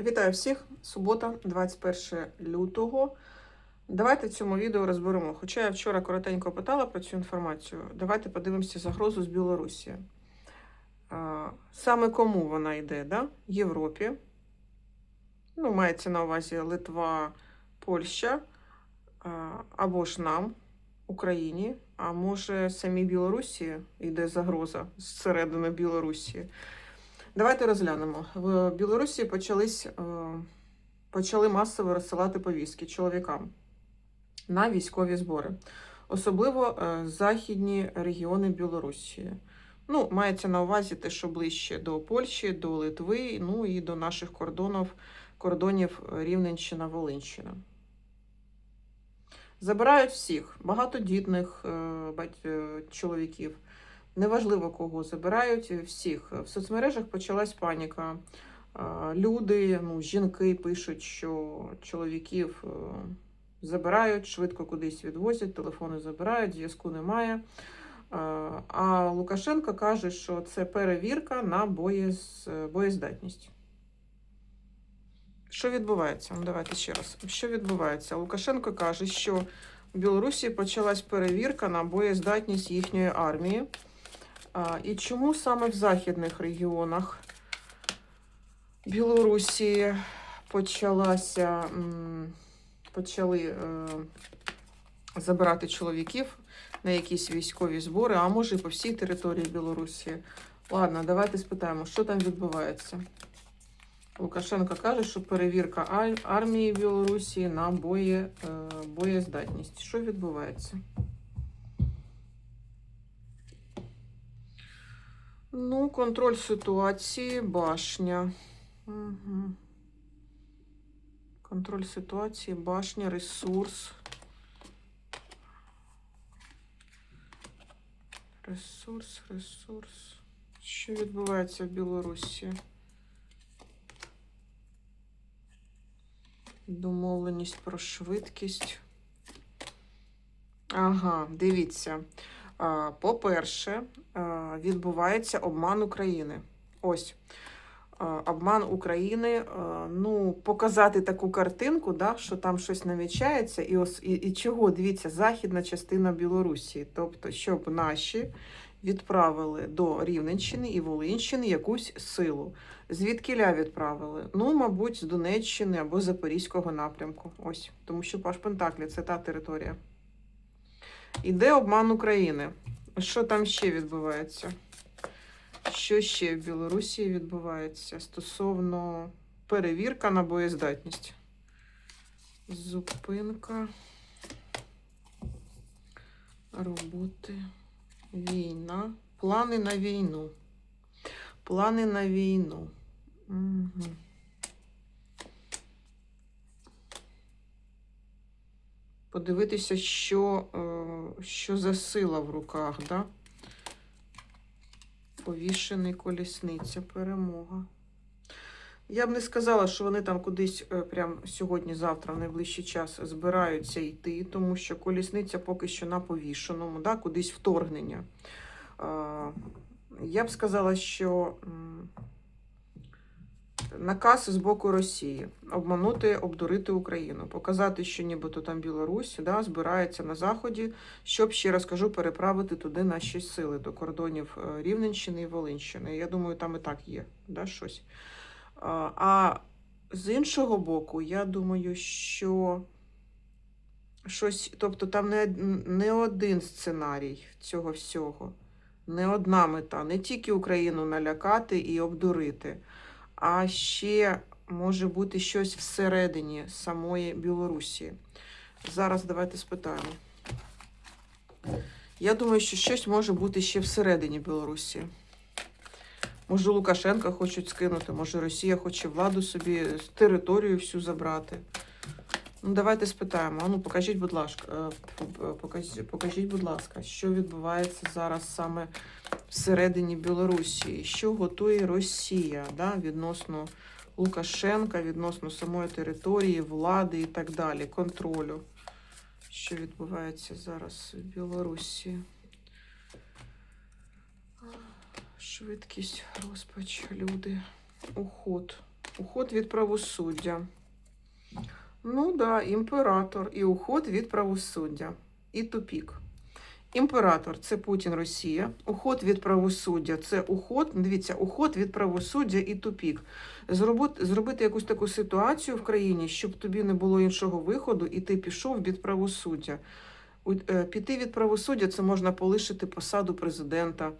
Вітаю всіх! Субота, 21 лютого. Давайте цьому відео розберемо. Хоча я вчора коротенько питала про цю інформацію. Давайте подивимося загрозу з Білорусі. Саме кому вона йде? Да? Європі. Ну, мається на увазі Литва, Польща, або ж нам, Україні, а може самій Білорусі йде загроза зсередини Білорусі. Давайте розглянемо. В Білорусі почались, е, почали масово розсилати повістки чоловікам на військові збори, особливо е, західні регіони Білорусі. Ну, мається на увазі те, що ближче до Польщі, до Литви, ну і до наших кордонів, кордонів Рівненщина, Волинщина. Забирають всіх багатодітних е, чоловіків. Неважливо кого забирають всіх. В соцмережах почалась паніка. Люди, ну, жінки пишуть, що чоловіків е, забирають, швидко кудись відвозять, телефони забирають, зв'язку немає. А Лукашенко каже, що це перевірка на боєз... боєздатність. Що відбувається? Ну, Давайте ще раз. Що відбувається? Лукашенко каже, що в Білорусі почалась перевірка на боєздатність їхньої армії. І чому саме в західних регіонах Білорусі почалася, почали е, забирати чоловіків на якісь військові збори, а може і по всій території Білорусі? Ладно, давайте спитаємо, що там відбувається. Лукашенко каже, що перевірка армії Білорусі на боє, е, боєздатність. Що відбувається? Ну, контроль ситуації, башня. Угу. Контроль ситуації, башня, ресурс. Ресурс, ресурс. Що відбувається в Білорусі? Домовленість про швидкість. Ага, дивіться. По-перше, відбувається обман України. Ось. Обман України, ну, показати таку картинку, да, що там щось намічається, і, ос- і, і чого, дивіться, західна частина Білорусі. Тобто, щоб наші відправили до Рівненщини і Волинщини якусь силу. Звідкіля відправили? Ну, мабуть, з Донеччини або Запорізького напрямку. Ось, тому що Паш Пентаклі це та територія. Іде обман України. Що там ще відбувається? Що ще в Білорусі відбувається стосовно перевірка на боєздатність? Зупинка роботи, війна, плани на війну. Плани на війну. Угу. Подивитися, що, е, що за сила в руках, да? Повішений колісниця, перемога. Я б не сказала, що вони там кудись е, прям сьогодні-завтра, в найближчий час збираються йти, тому що колісниця поки що на повішеному, да? кудись вторгнення. Е, Я б сказала, що наказ з боку Росії обманути, обдурити Україну, показати, що нібито там Білорусь да, збирається на заході, щоб ще раз кажу, переправити туди наші сили до кордонів е, Рівненщини і Волинщини. Я думаю, там і так є да, щось. А, з іншого боку, я думаю, що щось, тобто там не, не один сценарій цього всього, не одна мета, не тільки Україну налякати і обдурити, а ще може бути щось всередині самої Білорусі. Зараз давайте спитаємо. Я думаю, що щось може бути ще всередині Білорусі. Може, Лукашенка хочуть скинути, може Росія хоче владу собі, територію всю забрати. Ну, давайте спитаємо. А покажіть, будь ласка, е, покажіть, покажіть, будь ласка, що відбувається зараз саме всередині Білорусі? Що готує Росія да, відносно Лукашенка, відносно самої території, влади і так далі, контролю? Що відбувається зараз в Білорусі? Швидкість, розпач, люди, уход. Уход від правосуддя. Ну да, імператор і уход від правосуддя. І тупік. Імператор це Путін Росія. Уход від правосуддя це уход. Дивіться, уход від правосуддя і тупік. Зробити, зробити якусь таку ситуацію в країні, щоб тобі не було іншого виходу, і ти пішов від правосуддя. Е, Піти від правосуддя це можна полишити посаду президента,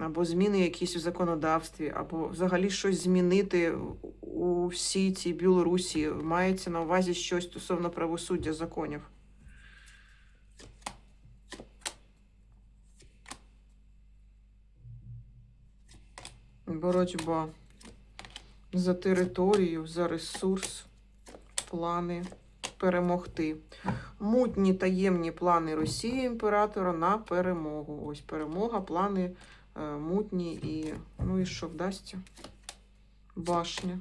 або зміни якісь в законодавстві, або взагалі щось змінити у всій цій Білорусі. Мається на увазі щось стосовно правосуддя законів. Боротьба за територію, за ресурс, плани перемогти. Мутні таємні плани Росії імператора на перемогу. Ось перемога, плани мутні і. Ну і що вдасться? Башня.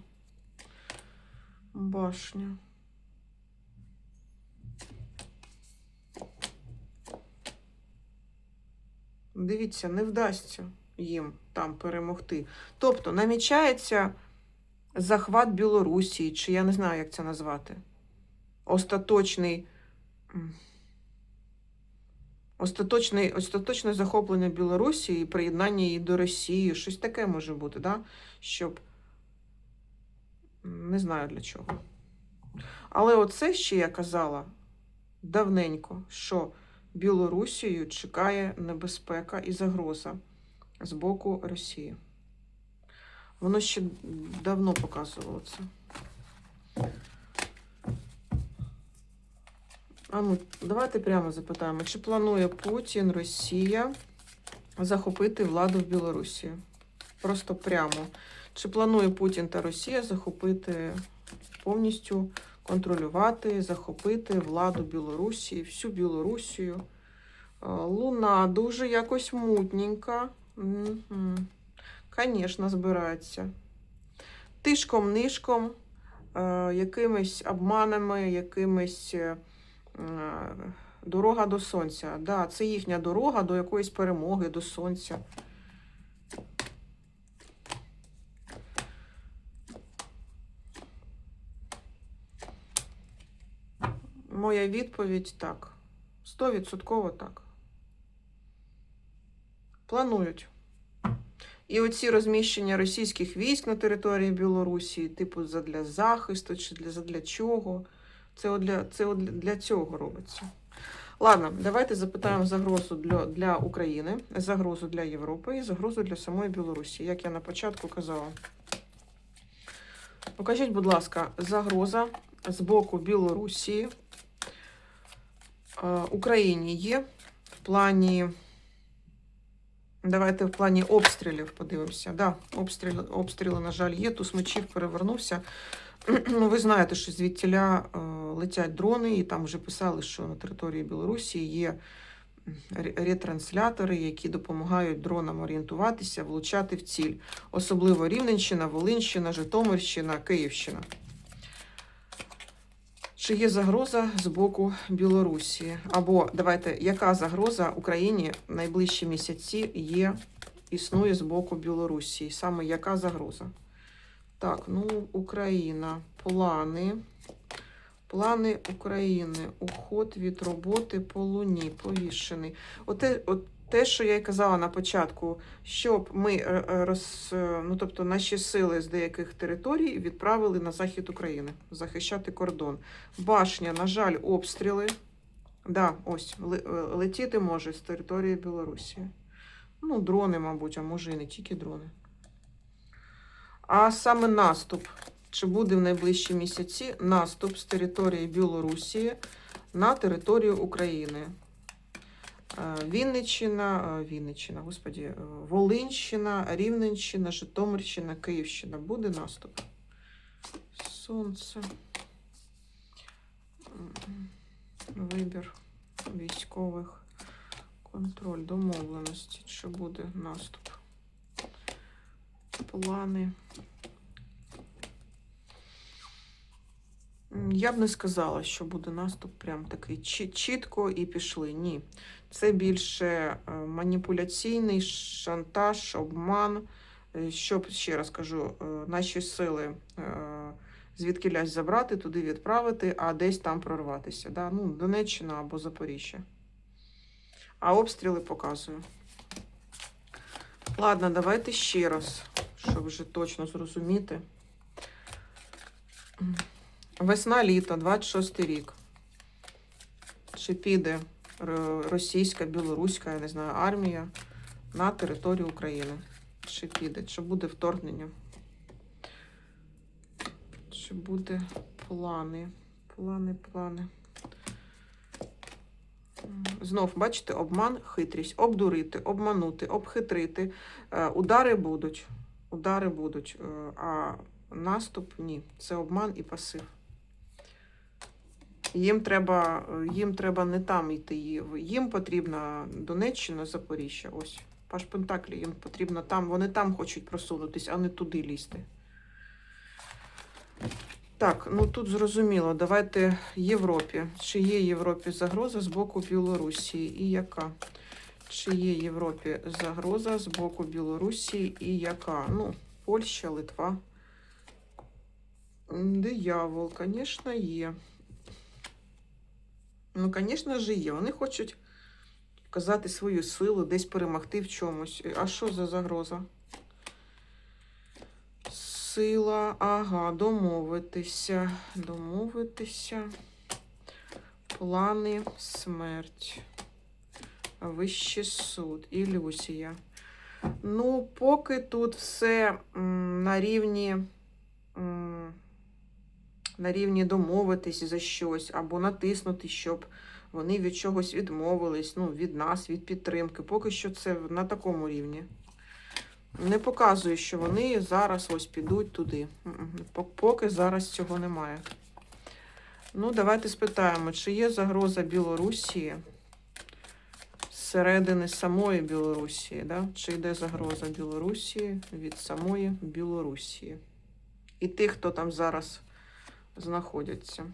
Башня. Дивіться, не вдасться їм там перемогти. Тобто намічається захват Білорусі, чи я не знаю, як це назвати. Остаточний. М, Остаточний, остаточне захоплення Білорусі і приєднання її до Росії. Щось таке може бути, да? щоб не знаю для чого. Але оце ще я казала давненько, що Білорусію чекає небезпека і загроза з боку Росії. Воно ще давно показувало це. А ну, давайте прямо запитаємо, чи планує Путін, Росія захопити владу в Білорусі? Просто прямо. Чи планує Путін та Росія захопити повністю контролювати, захопити владу Білорусі, всю Білорусію? Луна дуже якось мутненька. Звісно, збирається. Тишком-нишком, е, якимись обманами, якимись е, дорога до сонця. Да, це їхня дорога до якоїсь перемоги, до сонця. Моя відповідь так. Стовідсотково так. Планують. І оці розміщення російських військ на території Білорусі, типу, задля захисту чи для, задля чого. Це, для, це для- цього робиться. Ладно, давайте запитаємо загрозу для, для України, загрозу для Європи і загрозу для самої Білорусі, як я на початку казала. Покажіть, будь ласка, загроза з боку Білорусі е, Україні є в плані. Давайте в плані обстрілів подивимося. Да, обстріли, обстріли, на жаль, є. Туз мечів перевернувся. Ну, ви знаєте, що звідтіля е, летять дрони, і там вже писали, що на території Білорусі є ретранслятори, які допомагають дронам орієнтуватися, влучати в ціль. Особливо Рівненщина, Волинщина, Житомирщина, Київщина. Чи є загроза з боку Білорусі? Або давайте, яка загроза Україні в найближчі місяці є, існує з боку Білорусі? Саме яка загроза? Так, ну, Україна, плани. Плани України, уход від роботи по луні, повішений. Оте, от те, що я й казала на початку, щоб ми е, е, роз, е, ну, тобто наші сили з деяких територій відправили на захід України захищати кордон. Башня, на жаль, обстріли. Да, ось летіти може з території Білорусі. Ну, дрони, мабуть, а може і не тільки дрони. А саме наступ. Чи буде в найближчі місяці наступ з території Білорусі на територію України? Е, Вінниччина, е, Вінниччина, господі, е, Волинщина, Рівненщина, Житомирщина, Київщина. Буде наступ. Сонце. Вибір військових. Контроль домовленості. Чи буде наступ? Плани. Я б не сказала, що буде наступ прям такий чітко і пішли. Ні. Це більше е, маніпуляційний шантаж, обман, е, щоб ще раз кажу, е, наші сили звідки лясь забрати, туди відправити, а десь там прорватися. Да? Ну, Донеччина або Запоріжжя. А обстріли показую. Ладно, давайте ще раз, щоб вже точно зрозуміти. Весна літо, 26 рік. Чи піде російська, білоруська, я не знаю, армія на територію України? Чи піде? Чи буде вторгнення? Чи буде плани? Плани, плани. Знов, бачите, обман, хитрість, обдурити, обманути, обхитрити. Е, Удари будуть. Удари будуть. е, А наступ ні. Це обман і пасив. Їм треба, е, їм треба не там йти. Їм потрібна Донеччина, Запоріжжя. Ось. Паш Пентаклі, їм потрібно там. Вони там хочуть просунутись, а не туди лізти. Так, ну тут зрозуміло. Давайте Європі. Чи є Європі загроза з боку Білорусі і яка? Чи є Європі загроза з боку Білорусі і яка? Ну, Польща, Литва. Диявол, звісно, є. Ну, звісно ж, є. Вони хочуть показати свою силу, десь перемогти в чомусь. А що за загроза? Сила, ага, домовитися. Домовитися. Плани, смерть. Вищий суд, ілюзія. Ну, поки тут все на рівні. На рівні домовитись за щось або натиснути, щоб вони від чогось відмовились, ну, від нас, від підтримки. Поки що це на такому рівні. Не показує, що вони зараз ось підуть туди. Поки зараз цього немає. Ну, давайте спитаємо, чи є загроза Білорусі зсередини самої Білорусі, да? чи йде загроза Білорусі від самої Білорусі? І тих, хто там зараз знаходяться.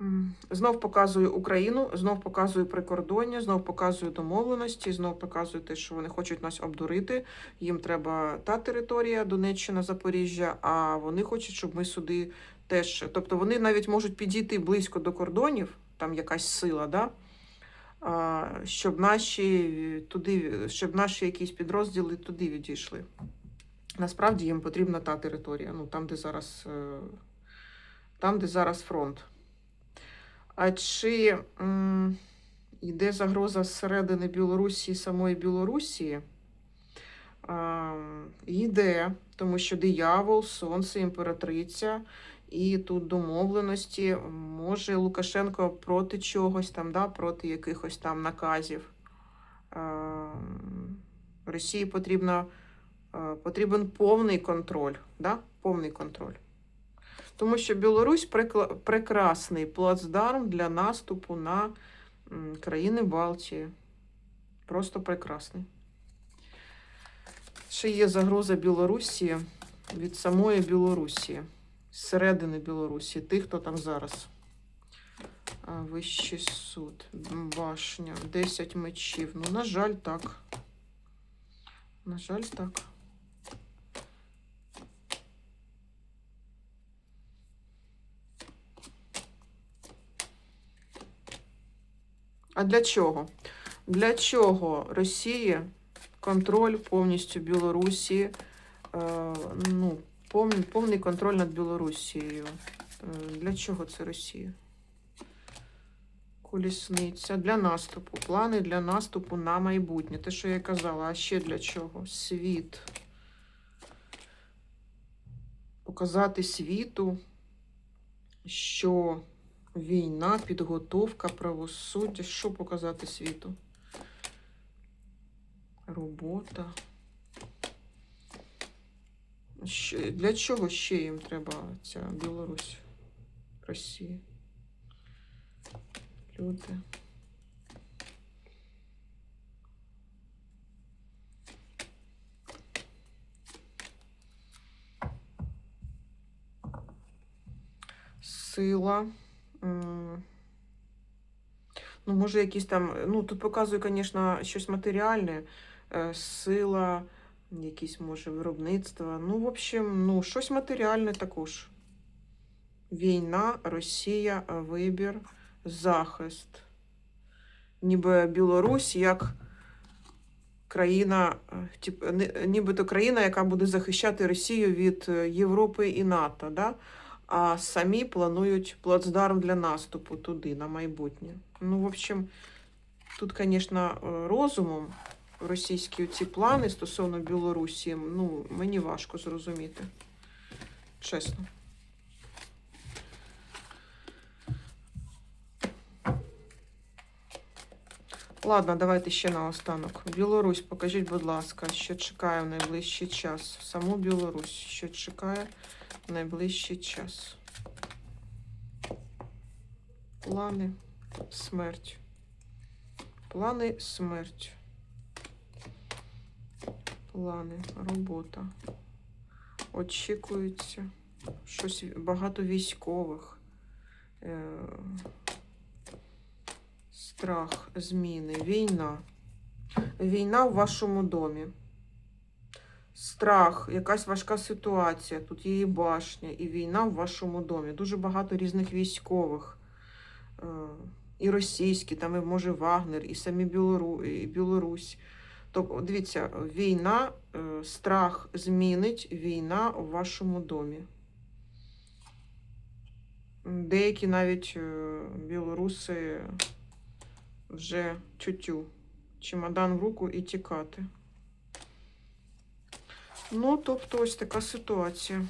М, Знов показую Україну, знов показую прикордоння, знов показую домовленості, знов показую те, що вони хочуть нас обдурити. Їм треба та територія, Донеччина, Запоріжжя, а вони хочуть, щоб ми сюди теж. Тобто вони навіть можуть підійти близько до кордонів, там якась сила, да? щоб наші туди, щоб наші якісь підрозділи туди відійшли. Насправді їм потрібна та територія, ну там, де зараз, е, там, де зараз фронт. А чи м, йде загроза зсередини Білорусі, самої Білорусі? Йде, тому що диявол, сонце, імператриця, і тут домовленості. Може Лукашенко проти чогось там, да, проти якихось там наказів. А, Росії потрібно, а, потрібен повний контроль. Да? Повний контроль. Тому що Білорусь прекрасний плацдарм для наступу на країни Балтії. Просто прекрасний. Ще є загроза Білорусі від самої Білорусі, зсередини Білорусі, тих, хто там зараз. Вищий суд, башня, 10 мечів. Ну, на жаль, так. На жаль, так. А для чого? Для чого Росії контроль повністю Білорусі, е, ну, повний, контроль над Білорусією? Е, Для чого це Росія? Колісниця для наступу. Плани для наступу на майбутнє. Те, що я казала, а ще для чого? Світ. Показати світу, що Війна, підготовка, правосуддя. Що показати світу? Робота. Для чого ще їм треба ця Білорусь? Росія? Люди. сила. Ну, може, якісь там. Ну, тут показує, звісно, щось матеріальне, е, сила, якісь, може, виробництво. Ну, в общем, ну, щось матеріальне також. Війна, Росія, вибір, захист. Ніби Білорусь як країна, е, тип, нібито країна, яка буде захищати Росію від е, Європи і НАТО. Да? А самі планують плацдарм для наступу туди, на майбутнє. Ну, в общем, тут, звісно, розумом російські ці плани стосовно Білорусі, ну, мені важко зрозуміти. Чесно. Ладно, давайте ще наостанок. Білорусь, покажіть, будь ласка, що чекає в найближчий час. Саму Білорусь, що чекає в найближчий час. Плани, смерть. Плани, смерть. Плани, робота. Очікується. Щось багато військових. Е- страх, зміни, війна. Війна в вашому домі. Страх, якась важка ситуація. Тут є і башня, і війна в вашому домі. Дуже багато різних військових. Е, І російські, там і може Вагнер, і самі Білору, і Білорусь. Тобто, дивіться, війна, е, страх змінить війна в вашому домі. Деякі навіть е, білоруси вже тютю. Чемодан в руку і тікати. Ну, тобто, ось така ситуація.